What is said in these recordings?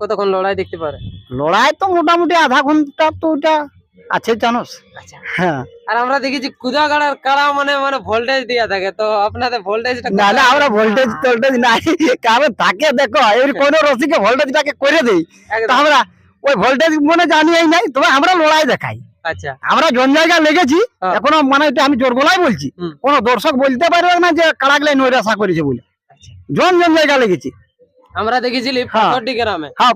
কতক্ষণ লড়াই দেখতে পারে? লড়াই তো মোটামুটি আধা ঘণ্টা তো ওটা আছে জানোস? আচ্ছা। হ্যাঁ। আর আমরা দেখেছি কুদাগাড়ার কাড়া মানে মানে ভোল্টেজ দেওয়া থাকে তো আপনাদের ভোল্টেজটা না না আমরা ভোল্টেজ টোল্টেজ নাই। কারণ তাকে দেখো এর কোন রসিকে ভোল্টেজটাকে করে দেই। তা আমরা ওই ভোল্টেজ মনে জানিই নাই তবে আমরা লড়াই দেখাই। আচ্ছা। আমরা জন জায়গা লেগেছি হ্যাঁ। এখনও মানে এটা আমি জোর গলায় বলছি। কোন দর্শক বলতে পারবে না যে কাড়াগুলাই নৈরাশা করেছে বলে। আচ্ছা। জন জন জায়গায় লেগেছি। আমরা দেখেছিলি হ্যাঁ। পাথরডি গ্রামে। হ্যাঁ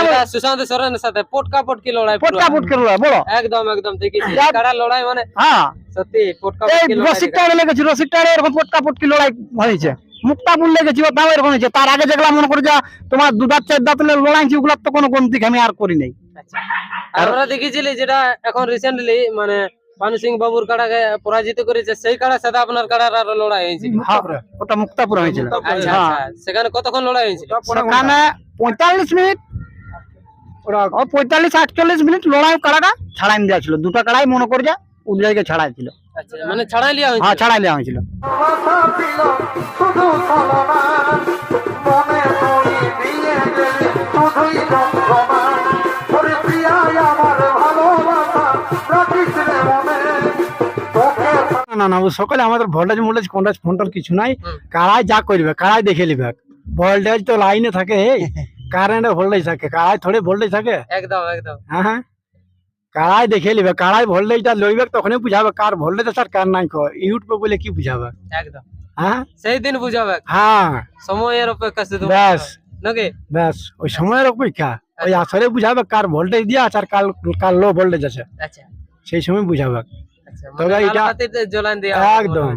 আমরা যেটা সুশান্ত সরেনের সাথে পটকা পটকি লড়াই। পটকা পটকে লড়াই বলো। একদম একদম দেখেছি। কাড়া লড়াই মানে হ্যাঁ। সত্যি পটকা পটকি লড়াই রসিক টাড়ে লেগেছি রসিক এরকম পটকা পটকি লড়াই হয়েছে। মুক্তাপুর লেগেছি ও তাও এরকম হয়েছে। তার আগে যেগুলা মনে করে যা তোমার দু দাঁত চার দাঁত তো কোনো গন্তি আমি আর করি নাই। আচ্ছা। আমরা দেখেছিলি যেটা এখন রিসেন্টলি মানে পানু সিং বাবুর কাড়াকে পরাজিত করেছে সেই কাড়ার সাথে আপনার কাড়ার আরও লড়াই হয়েছিল। হ্যাঁ, ওটা মুক্তাপুর হয়েছিল। আচ্ছা হ্যাঁ। আচ্ছা। সেখানে কতক্ষণ লড়াই হয়েছিল? সেখানে পঁয়তাল্লিশ মিনিট। ও পঁয়তাল্লিশ আটচল্লিশ মিনিট লড়াই কাড়াটা ছাড়াই দেওয়া ছিল। দুটো কাড়াই মনে করে যা জায়গায় ছাড়াই ছিল। আচ্ছা মানে ছাড়াই লিয়া হয়েছিল? হ্যাঁ ছাড়াই দেওয়া হয়েছিল। না না ও সকালে আমাদের ভোল্টেজ মোল্টেজ কন্টাজ ফোনটার কিছু নাই। কারাই যা করবে কারাই দেখে নিবে ভোল্টেজ তো লাইনে থাকে কারেন্টের ভোল্টেজ থাকে কারাই থোড়ে ভোল্টেজ থাকে। একদম একদম। হ্যাঁ হ্যাঁ। কারাই দেখে নিবে কারাই ভোল্টেজটা লইবে তখনই বুঝাবে কার ভোল্টেজ আছে আর কার নাই কো ইউটিউবে বলে কি বুঝাবে? একদম। হ্যাঁ? সেই দিন বুঝাবে। হ্যাঁ। সময়ের অপেক্ষা শুধু ব্যাস। নাকি? ব্যাস। ওই সময়ের অপেক্ষা। ওই আসলে বুঝাবে কার ভোল্টেজ দিয়ে আছে আর কার কার লো ভোল্টেজ আছে। আচ্ছা। সেই সময় বুঝাবে। আচ্ছা তবে মানে এটা- জ্বলান দিয়া একদম।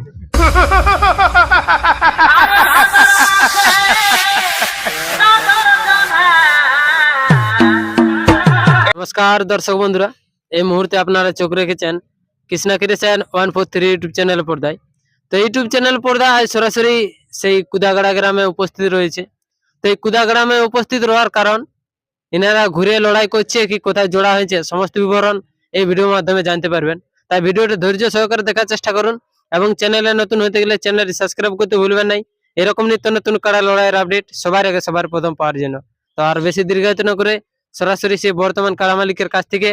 নমস্কার দর্শক বন্ধুরা এই মুহূর্তে আপনারা চোখ রেখেছেন Krishna creation one four three YouTube channel পর্দায়। তো ইউটিউব চ্যানেল পর্দায় আজ সরাসরি সেই কুদাগড়া গ্রামে উপস্থিত রয়েছে। তো এই কুদাগ্রামে উপস্থিত রওয়ার কারণ এনারা ঘুরে লড়াই করছে কি কোথায় জোড়া হয়েছে সমস্ত বিবরণ এই ভিডিওর মাধ্যমে জানতে পারবেন। তাই ভিডিওটা ধৈর্য সহকারে দেখার চেষ্টা করুন এবং চ্যানেলে নতুন হতে গেলে চ্যানেলটি সাবস্ক্রাইব করতে ভুলবেন নাই। এরকম নিত্য নতুন কাড়া লড়াইয়ের আপডেট সবার আগে সবার প্রথম পাওয়ার জন্য। তো আর বেশি দীর্ঘায়িত না করে সরাসরি সেই বর্তমান কাড়া মালিকের কাছ থেকে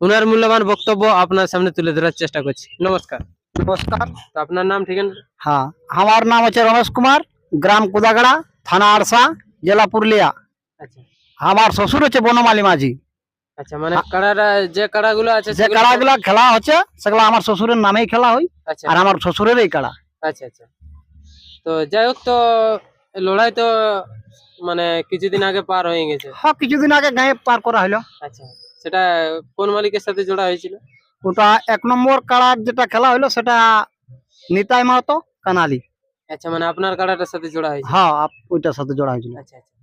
উনার মূল্যবান বক্তব্য আপনার সামনে তুলে ধরার চেষ্টা করছি। নমস্কার। নমস্কার। তো আপনার নাম ঠিকানা? হ্যাঁ আমার নাম হচ্ছে রমেশ কুমার গ্রাম কুদাগড়া থানা আরসা জেলা পুরুলিয়া। আচ্ছা। আমার শ্বশুর হচ্ছে বনমালী মাঝি। আচ্ছা মানে কাড়াটা যে কাড়াগুলো আছে যে কাড়াগুলা খেলা হচ্ছে সেগুলো আমার শ্বশুরের নামেই খেলা হয় আচ্ছা। আর আমার শ্বশুরের এই কাড়া। আচ্ছা আচ্ছা। তো যাই হোক তো লড়াই তো মানে কিছুদিন আগে পার হয়ে গেছে। হ্যাঁ কিছুদিন আগে গায়ে পার করা হলো। আচ্ছা সেটা কোন মালিকের সাথে জোড়া হয়েছিল? ওটা এক নম্বর কাড়ার যেটা খেলা হলো সেটা নিতাই মাহাতো কানালি। আচ্ছা মানে আপনার কাড়াটার সাথে জোড়া হয়েছে হ্যাঁ আপ- ওইটার সাথে জোড়া হয়েছিল। আচ্ছা আচ্ছা।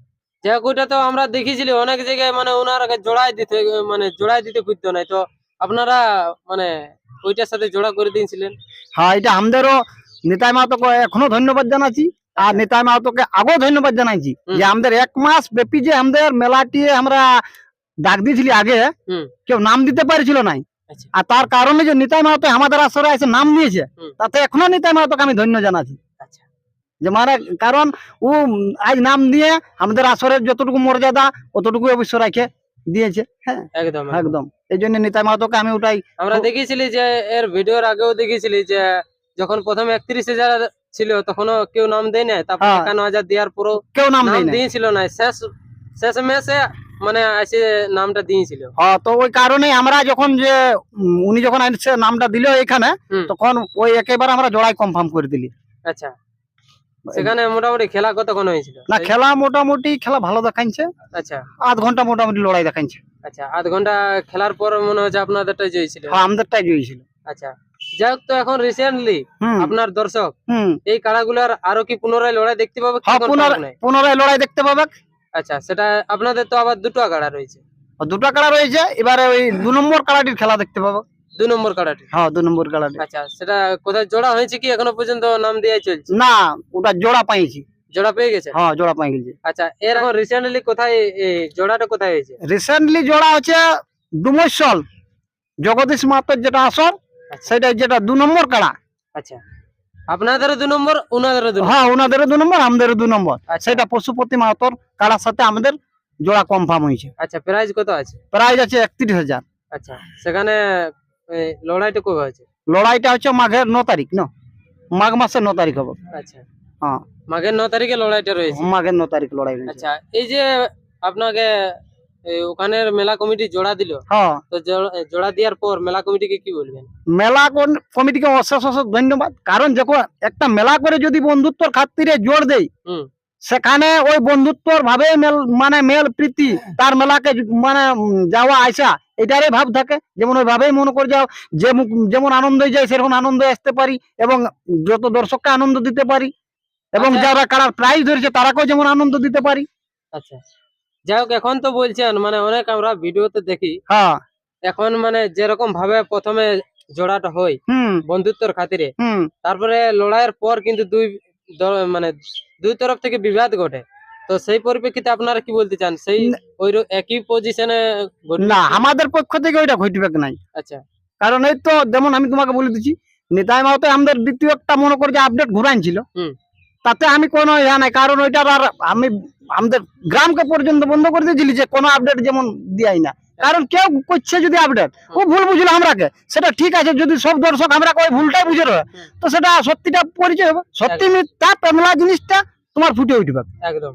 ওইটা তো আমরা দেখেছিলি অনেক জায়গায় মানে ওনার জোড়াই দিতে মানে জোড়াই দিতে খুঁজতো নাই। তো আপনারা মানে ওইটার সাথে জোড়া করে দিয়েছিলেন। হ্যাঁ এটা আমাদেরও নিতাই মাহাতোকে এখনও ধন্যবাদ জানাচ্ছি আর নিতাই মাহাতোকে আগেও ধন্যবাদ জানাইছি যে আমাদের এক মাস ব্যাপী যে আমাদের মেলাটি আমরা ডাক দিয়েছিলি আগে কেউ নাম দিতে পারছিল নাই। আচ্ছা। আর তার কারণে যে নিতাই মাহাতো আমাদের আসরে এসে নাম দিয়েছে হুম। তাতে এখনও নিতাই মাহাতোকে আমি ধন্য জানাচ্ছি। যে মানে কারণ ও আজ নাম দিয়ে আমাদের আসরের যতটুকু মর্যাদা অতটুকু অবশ্য রাখে দিয়েছে হ্যাঁ? একদম এই জন্য নিতাই মাহাতোকে আমি ওটাই আমরা দেখেছিলি যে এর ভিডিওর আগেও দেখেছিলি যে যখন প্রথম একত্রিশ হাজার ছিল তখনও কেউ নাম দেয় না তারপর হ্যাঁ। একান্ন হাজার দেওয়ার পরও কেউ নাম দিয়েছিল না। শেষ শেষ মেসে মানে এসে নামটা দিয়েছিল। হ্যাঁ তো ওই কারণে আমরা যখন যে উনি যখন নামটা দিল এখানে তখন ওই একেবারে আমরা জোড়াই কনফার্ম করে দিলি। আচ্ছা। সেখানে মোটামুটি খেলা কতক্ষণ হয়েছিল? না খেলা মোটামুটি খেলা ভালো দেখাচ্ছে আচ্ছা। আধ ঘণ্টা মোটামুটি লড়াই দেখাচ্ছে আচ্ছা আধ ঘণ্টা খেলার পর মনে হচ্ছে আপনাদেরটাই জয়ছিল হ্যাঁ আমাদেরটাই জয়ছিল আচ্ছা যাই হোক তো এখন রিসেন্টলি আপনার দর্শক এই কাড়াগুলার আরও কি পুনরায় লড়াই দেখতে পাবে হ্যাঁ? পুনরায় লড়াই দেখতে পাবে। আচ্ছা সেটা আপনাদের তো আবার দুটো কাড়া রয়েছে। দুটো কাড়া রয়েছে এবারে ওই দু নম্বর কাড়াটির খেলা দেখতে পাবে। দু নম্বর কাড়াটি? হ্যাঁ দু নম্বর কাড়াটি। আচ্ছা সেটা কোথায় জোড়া হয়েছে কি? এখনও পর্যন্ত নাম চলছে? না ওটা জোড়া পাইছি। জোড়া পেয়ে গেছে? হ্যাঁ জোড়া গেছে। আচ্ছা এর এখন রিসেন্টলি কোথায় এই জোড়াটা কোথায় হয়েছে? রিসেন্টলি জোড়া হচ্ছে ডুমসল জগদীশ মাহাতোর যেটা আসর সেটা যেটা দু নম্বর কাড়া। আচ্ছা আপনাদেরও দু নম্বর দু হ্যাঁ ওনাদেরও দু নম্বর আমাদেরও দু নম্বর। আচ্ছা। সেটা পশুপতি মাহাতোর কাড়ার সাথে আমাদের জোড়া কনফার্ম হয়েছে। আচ্ছা প্রাইস কত আছে? প্রাইস আছে একত্রিশ হাজার। আচ্ছা সেখানে লড়াইটা কবে আছে লড়াইটা হচ্ছে মাঘের ন তারিখ ন? মাঘ মাসের ন তারিখ হবে। আচ্ছা। হ্যাঁ। মাঘের ন তারিখে লড়াইটা রয়েছে? মাঘের ন তারিখ লড়াই আচ্ছা এই যে আপনাকে এই, ওখানের মেলা কমিটি জোড়া দিল। হ্যাঁ। তো জোড়া- দেওয়ার পর মেলা কমিটিকে কি বলবেন? মেলা কমিটিকে অশেষ অশেষ ধন্যবাদ। কারণ যখন একটা মেলা করে যদি বন্ধুত্বর খাতিরে জোর দেয় হুম। সেখানে ওই বন্ধুত্বর ভাবে মেল মানে মেল প্রীতি তার মেলাকে মানে যাওয়া আসা এটারই ভাব থাকে। যেমন ওই ভাবেই মনে করে যাও যে যেমন আনন্দ যায় সেরকম আনন্দ আসতে পারি এবং যত দর্শককে আনন্দ দিতে পারি এবং আচ্ছা। যারা কারার প্রাইজ ধরেছে তারাকেও যেমন আনন্দ দিতে পারি। আচ্ছা। যাই হোক এখন তো বলছেন মানে অনেক আমরা ভিডিওতে দেখি। হ্যাঁ। এখন মানে যেরকম ভাবে প্রথমে জোড়াটা হয় বন্ধুত্বর খাতিরে হুম। তারপরে লড়াইয়ের পর কিন্তু দুই মানে দুই তরফ থেকে বিবাদ ঘটে। তো সেই পরিপ্রেক্ষিতে আপনারা কি বলতে চান? সেই ওই একই পজিশনে না আমাদের পক্ষ থেকে ওইটা ঘটবে নাই? আচ্ছা। কারণ এই তো যেমন আমি তোমাকে বলে দিচ্ছি নিতাই মাহতো আমাদের দ্বিতীয় একটা মনে করে যে আপডেট ঘুরাইছিল হুম। তাতে আমি কোনো ইয়া নাই কারণ ওইটার আর আমি আমাদের গ্রামকে পর্যন্ত বন্ধ করে দিয়েছিলি যে কোনো আপডেট যেমন দিয়াই না। কারণ কেউ করছে যদি আপডেট ও ভুল বুঝলো আমরাকে। সেটা ঠিক আছে যদি সব দর্শক আমরা ওই ভুলটাই বুঝে রয়ে তো সেটা সত্যিটা পরিচয় হবে। সত্যি মিথ্যা পেমলা জিনিসটা তোমার ফুটে উঠবে। একদম।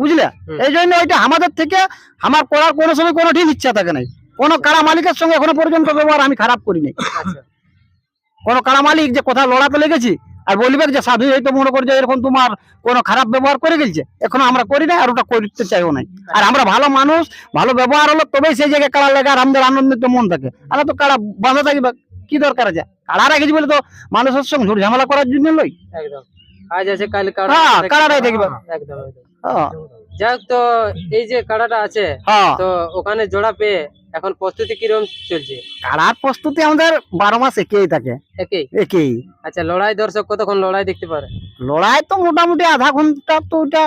বুঝলে? এই জন্য ওইটা আমাদের থেকে আমার করার কোনো সময় কোনো ঠিক ইচ্ছা থাকে নাই। কোনো কারা মালিকের সঙ্গে এখনও পর্যন্ত ব্যবহার আমি খারাপ করিনি। আচ্ছা। কোনো কারা মালিক যে কথা লড়াতে লেগেছি আর বলবে যে সাধু হয়তো মনে করে যে এরকম তোমার কোনো খারাপ ব্যবহার করে গেছে এখনও আমরা করি না আর ওটা করতে চাইও নাই। আর আমরা ভালো মানুষ ভালো ব্যবহার হলো তবেই সেই জায়গায় কাড়া লেগে আর আমাদের আনন্দিত মন থাকে। আর তো কাড়া বাঁধা থাকবে কি দরকার আছে? কাড়া রেখেছি বলে তো মানুষের সঙ্গে ঝুট ঝামেলা করার জন্য লই। একদম। আজ আছে কাল কাড়া হ্যাঁ, কাড়াটাই দেখবে। একদম একদম। হ্যাঁ, যাই হোক তো এই যে কাড়াটা আছে হ্যাঁ। তো ওখানে জোড়া পেয়ে এখন প্রস্তুতি কীরকম চলছে? কাড়ার প্রস্তুতি আমাদের বারো মাস একেই থাকে। একই? একেই। আচ্ছা লড়াই দর্শক কতক্ষণ লড়াই দেখতে পারে? লড়াই তো মোটামুটি আধা ঘণ্টা তো ওটা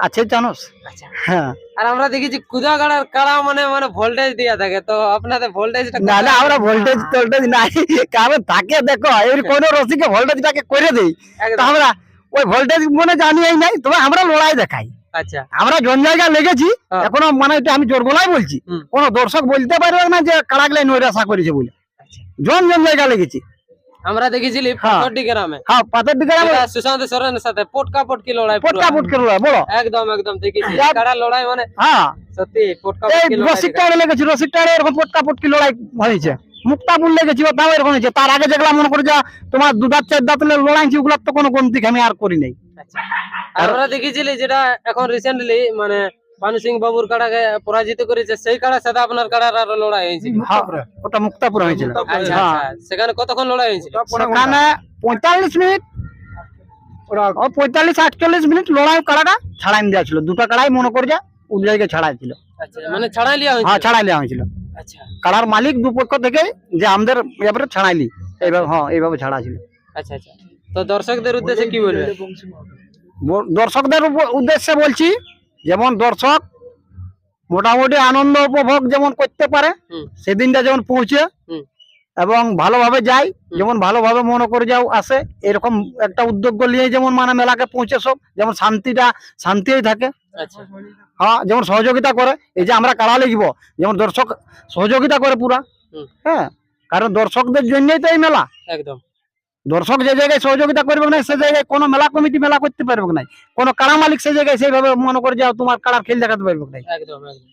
আছে জানোস। আচ্ছা। হ্যাঁ। আর আমরা দেখেছি কুদা কাড়ার কাড়া মানে মানে ভোল্টেজ দেওয়া থাকে তো আপনাদের ভোল্টেজটা না না আমরা ভোল্টেজ টোল্টেজ নাই। কারণ তাকে দেখো এর কোন রসিকে ভোল্টেজটাকে করে দেই। তো আমরা ওই ভোল্টেজ মনে জানিই নাই তবে আমরা লড়াই দেখাই। আচ্ছা। আমরা জন জায়গায় লেগেছি হ্যাঁ। এখনও মানে আমি জোর গলায় বলছি। কোন দর্শক বলতে পারবে না যে কাড়াগলাই নৈরাশা করেছে বলে। আচ্ছা। জন জন জায়গা লেগেছি। আমরা দেখেছিলি হ্যাঁ। পাথরডি গ্রামে। হ্যাঁ সুশান্ত সোরেনের সাথে পটকা পটকি লড়াই পটকা পুটকে লড়াই বলো। একদম একদম দেখেছি লড়াই মানে হ্যাঁ। সত্যি পটকা পটকি লড়াই রসিকটা লেগেছি রসিকটা এরকম পটকা পটকি লড়াই হয়েছে। মুক্তাপুর লেগেছি তাও এরকম হয়েছে। তার আগে যেগুলা মনে করে যা তোমার দু দাঁত চার দাঁত লড়াইছি ওগুলা তো কোনো গন্তি আমি আর করি নাই। আচ্ছা। আর আমরা দেখেছিলি যেটা এখন রিসেন্টলি মানে পানু সিং বাবুর কাড়াকে পরাজিত করেছে সেই কাড়ার সাথে আপনার কাড়ার আর লড়াই হয়েছিল হ্যাঁ, ওটা মুক্তাপুর হয়েছিল। আচ্ছা হ্যাঁ আচ্ছা। সেখানে কতক্ষণ লড়াই হয়েছিল সেখানে পঁয়তাল্লিশ মিনিট। ও পঁয়তাল্লিশ আটচল্লিশ মিনিট লড়াই কাড়াটা ছাড়াই দেওয়া ছিল দুটা কাড়াই মনে করে যা ওই ছাড়াই ছিল আচ্ছা মানে ছাড়াই লিয়া হ্যাঁ ছাড়াই হয়েছিল। আচ্ছা। কাড়ার মালিক দুপক্ষ থেকে যে আমাদের এবারে ছাড়াইলি এইভাবে হ্যাঁ এইভাবে ছাড়া ছিল আচ্ছা আচ্ছা। তো দর্শকদের উদ্দেশ্যে কি বলবেন ব- দর্শকদের উদ্দেশ্যে বলছি যেমন দর্শক মোটামুটি আনন্দ উপভোগ যেমন করতে পারে সেদিনটা যেমন পৌঁছে এবং ভালোভাবে যাই যেমন ভালোভাবে মনে করে যাও আসে এরকম একটা উদ্যোগ নিয়ে যেমন মানে মেলাকে পৌঁছে সব যেমন শান্তিটা শান্তিই থাকে। আচ্ছা। হ্যাঁ যেমন সহযোগিতা করে এই যে আমরা কাড়া লিখব যেমন দর্শক সহযোগিতা করে পুরা। হ্যাঁ কারণ দর্শকদের জন্যই তো এই মেলা। একদম। দর্শক যে জায়গায় সহযোগিতা করবে না সে জায়গায় কোনো মেলা কমিটি মেলা করতে পারবে না। কোনো কাড়া মালিক সে জায়গায় সেইভাবে মনে করে যাও তোমার কাড়ার খেল দেখাতে পারবে না।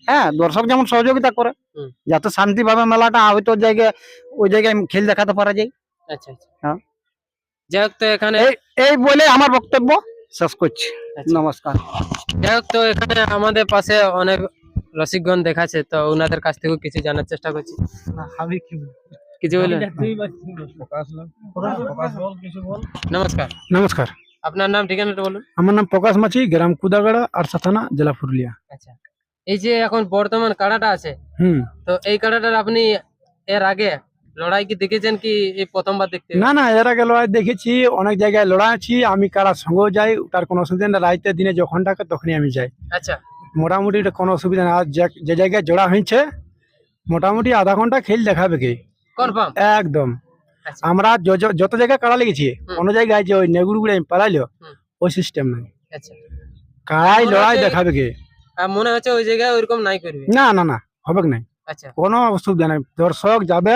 হ্যাঁ দর্শক যেমন সহযোগিতা করে। যাতে শান্তিভাবে মেলাটা হয়তো জায়গায় ওই জায়গায় খেল দেখাতে পারা যায়। আচ্ছা আচ্ছা। হ্যাঁ। যাই হোক তো এখানে এই এই বলে আমার বক্তব্য শেষ করছি। আচ্ছা। নমস্কার। যাই হোক তো এখানে আমাদের পাশে অনেক রসিকগণ দেখাচ্ছে তো ওনাদের কাছ থেকেও কিছু জানার চেষ্টা করছি। আমি কি কিছু বলবেন নমস্কার। নমস্কার। আপনার নাম ঠিকানাটা বলুন। আমার নাম প্রকাশ মাছি গ্রাম কুদাগড়া আর সাথানা জেলা পুরুলিয়া। আচ্ছা। এই যে এখন বর্তমান কাড়াটা আছে হুম। তো এই কাড়াটার আপনি এর আগে লড়াই কি দেখেছেন কি এই প্রথমবার দেখতে? না না এর আগে লড়াই দেখেছি অনেক জায়গায় লড়াইছি আমি কারার সঙ্গেও যাই তার কোনো অসুবিধা নেই রাইতে দিনে যখন ডাকে তখনই আমি যাই। আচ্ছা। মোটামুটি এটা কোনো অসুবিধা না যে জায়গায় জোড়া হয়েছে মোটামুটি আধা ঘণ্টা খেল দেখাবে কি? কনফার্ম একদম। আচ্ছা। আমরা যত জায়গায় কাড়া লেগেছি। কোনো জায়গায় যে ওই নেগুড় গুড়ে পালাইলো ওই সিস্টেম নাই। আচ্ছা। কাড়াই লড়াই দেখাবে কি? মনে হচ্ছে ওই জায়গায় ওইরকম নাই করবে। না না না হবে নাই। আচ্ছা। কোনো অসুবিধা নাই। দর্শক যাবে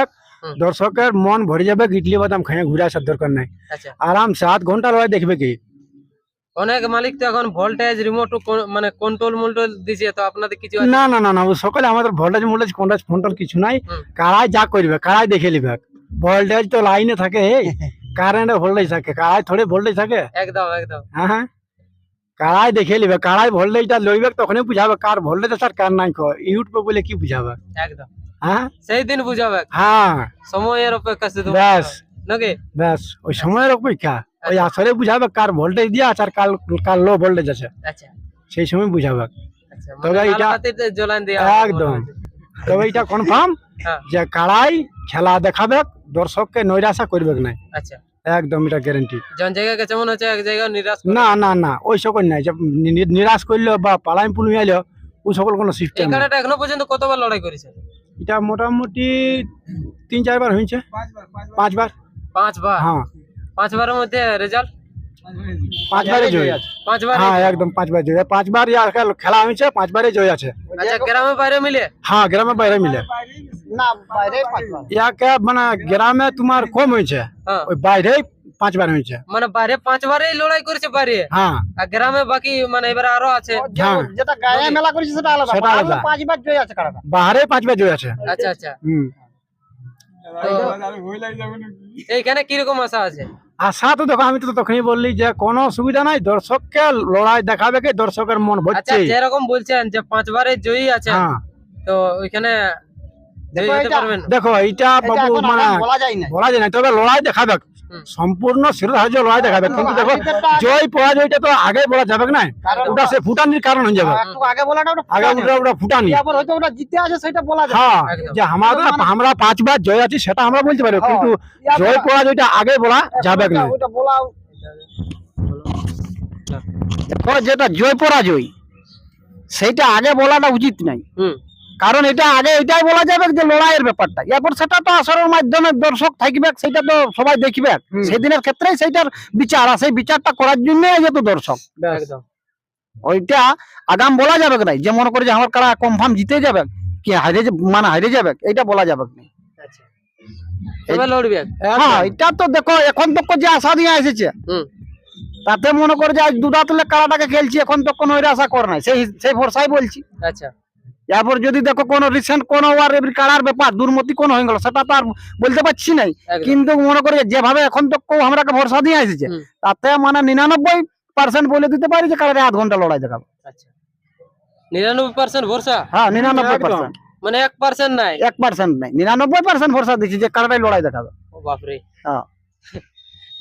দর্শকের মন ভরে যাবে ইডলি বাদাম খাইয়ে ঘুরে আসার দরকার নাই। আচ্ছা। আরাম সাত ঘণ্টা লড়াই দেখবে কি? অনেক মালিক তো এখন ভোল্টেজ রিমোট মানে কন্ট্রোল মোল্ট্রোল দিছে তো আপনাদের কিছু না না না না সকালে আমাদের ভোল্টেজ মোল্টেজ কন্টাজ ফন্টাল কিছু নাই। কারাই যা করবে কারাই দেখে নিবে। ভোল্টেজ তো লাইনে থাকে কারেন্টে ভোল্টেজ থাকে কারাই থোড়ে ভোল্টেজ থাকে। একদম একদম। হ্যাঁ হ্যাঁ। কারাই দেখে নিবে কারাই ভোল্টেজটা লইবে তখনই বুঝাবে কার ভোল্টেজ আছে আর কার নাই কো ইউটিউবে বলে কি বুঝাবে? একদম। হ্যাঁ? সেই দিন বুঝাবে। হ্যাঁ। সময়ের অপেক্ষা শুধু ব্যাস। নাকি? ব্যাস ওই সময়ের অপেক্ষা। ওই আসলে বুঝাবে কার ভোল্টেজ দিয়ে আছে আর কার কার লো ভোল্টেজ আছে। আচ্ছা। সেই সময় বুঝাবে। আচ্ছা তবে মানে এটা- জ্বলান দিয়া একদম। তবে এটা কনফার্ম হ্যাঁ। যে কারাই খেলা দেখাবে দর্শককে নৈরাশা করবে না আচ্ছা। একদম এটা গ্যারেন্টি জন জায়গায় গেছে মনে হচ্ছে এক জায়গায় নিরাশ না না না ওই সকল নাই। নিরাশ করল বা পালাইম পুলমি আইলো ওই সকল কোনো সিস্টেম এখনও পর্যন্ত কতবার লড়াই করেছে? এটা মোটামুটি তিন চারবার হয়েছে। পাঁচবার। পাঁচবার। পাঁচবার? হ্যাঁ। পাঁচবারের মধ্যে রেজাল্ট পাঁচবারে জয় পাঁচবার হ্যাঁ একদম পাঁচবার জয় পাঁচবার ইয়া খেল- খেলা হয়েছে পাঁচবারে জয় আছে আচ্ছা গ্রামে বাইরে মিলে হ্যাঁ গ্রামে বাইরে মিলে না বাইরে পাঁচবার ইয়াকে মানে গ্রামে তোমার কম হয়েছে হ্যাঁ ওই বাইরে পাঁচবার হয়েছে মানে বাইরে পাঁচবারই লড়াই করেছে বাইরে হ্যাঁ আর গ্রামে বাকি মানে এবার আরও আছে হ্যাঁ। যেটা গায়ে মেলা করেছে সেটা আলাদা সেটা বাহারে আলাদা। পাঁচবার জয় আছে কারাটা বাহারে পাঁচবার জয় আছে আচ্ছা আচ্ছা হুম তো এইখানে কীরকম আশা আছে আশা তো দেখো আমি তো তখনই বললি যে কোনো সুবিধা নাই দর্শককে লড়াই দেখাবে কি? দর্শকের মন আচ্ছা ভরছে। যেরকম বলছেন যে পাঁচবারে জয়ী আছে হ্যাঁ। তো ওইখানে দেখো এটা- এইটা বাবু মানে বলা যায় না। বলা যায় না তবে লড়াই দেখাবে। সম্পূর্ণ শিরোধার্য লড়াই দেখাবে। কিন্তু দেখো জয় পরাজয়টা তো আগে বলা যাবে না। ওটা সে ফুটানির কারণ হয়ে যাবে। আগে বলাটা ওটা আগে ফুটানি। ওটা ওটা ফুটানি। ওটা জিতে আছে সেটা বলা যায় হ্যাঁ যে আমাদের আমরা পাঁচবার জয় আছি সেটা আমরা বলতে পারি হ্যাঁ। কিন্তু জয় পর- পরাজয়টা আগে বলা যাবে না। ওটা- ওটা বলা দেখো যেটা জয় পরাজয় সেইটা আগে বলাটা উচিত নাই। হুম। কারণ এটা আগে এটাই বলা যাবে যে লড়াইয়ের ব্যাপারটা। এরপর সেটা তো আসরের মাধ্যমে দর্শক থাকবে সেটা তো সবাই দেখবে। সেদিনের ক্ষেত্রে সেইটার বিচার আর সেই বিচারটা করার জন্য যেত দর্শক। ওইটা আগাম বলা যাবে না যে মনে করে যে আমার কারা কনফার্ম জিতে যাবে কি হারে মানে হারে যাবে এটা বলা যাবে না আচ্ছা। হ্যাঁ এটা তো দেখো এখন তো যে আশা দিয়ে এসেছে তাতে মনে করে যে আজ দুটা তুলে কারাটাকে খেলছি এখন তো কোনো আশা করে নাই। সেই সেই ভরসাই বলছি। আচ্ছা। এরপর যদি দেখো কোনো রিসেন্ট কোনো কারার ব্যাপার দুর্মতি কোন হয়ে গেল সেটা তো আর বলতে পারছি নাই। কিন্তু মনে করে যেভাবে এখন তো কেউ আমরাকে ভরসা দিয়ে হুম। তাতে মানে নিরানব্বই পার্সেন্ট বলে দিতে পারি যে কারারে আধ ঘণ্টা লড়াই দেখাবো। আচ্ছা। নিরানব্বই পার্সেন্ট ভরসা? হ্যাঁ নিরানব্বই পার্সেন্ট মানে এক পার্সেন্ট নাই? এক পার্সেন্ট নাই। নিরানব্বই পার্সেন্ট ভরসা দিচ্ছি যে লড়াই দেখাবে। ও বাপরে। হ্যাঁ।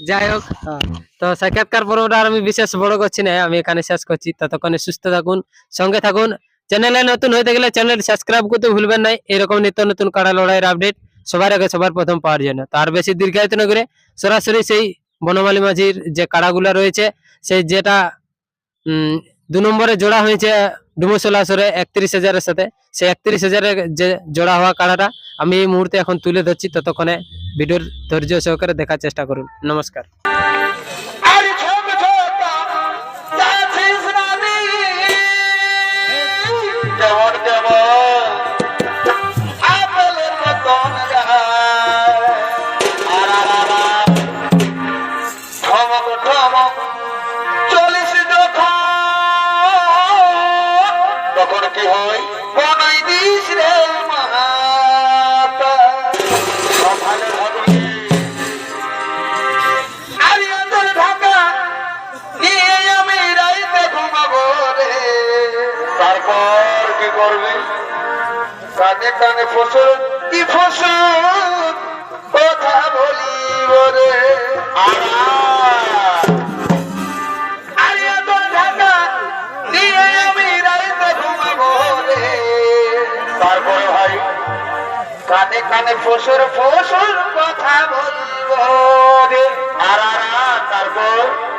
যাই হোক হ্যাঁ। তো সাক্ষাৎকার পর্বটা আর আমি বিশেষ বড় করছি না আমি এখানে শেষ করছি। ততক্ষণে সুস্থ থাকুন সঙ্গে থাকুন। চ্যানেলে নতুন হয়ে থাকলে চ্যানেল সাবস্ক্রাইব করতে ভুলবেন না। এরকম নিত্য নতুন কাড়া লড়াইয়ের আপডেট সবার আগে সবার প্রথম পাওয়ার জন্য। তার বেশি দীর্ঘায়িত না করে সরাসরি সেই বনমালী মাঝির যে কাড়াগুলো রয়েছে, সেই যেটা দু নম্বরে জোড়া হয়েছে ডুমসলা আসরে একত্রিশ হাজারের সাথে। সেই একত্রিশ হাজারের যে জোড়া হওয়া কাড়াটা আমি এই মুহূর্তে এখন তুলে ধরছি। ততক্ষণে ভিডিওর ধৈর্য সহকারে দেখার চেষ্টা করুন। নমস্কার। তারপর কি করবি? কানে কানে ফসল, কি ফসল? কথা বলিব রে। কানে কানে ফসর ফসর কথা বলব আর, তারপর?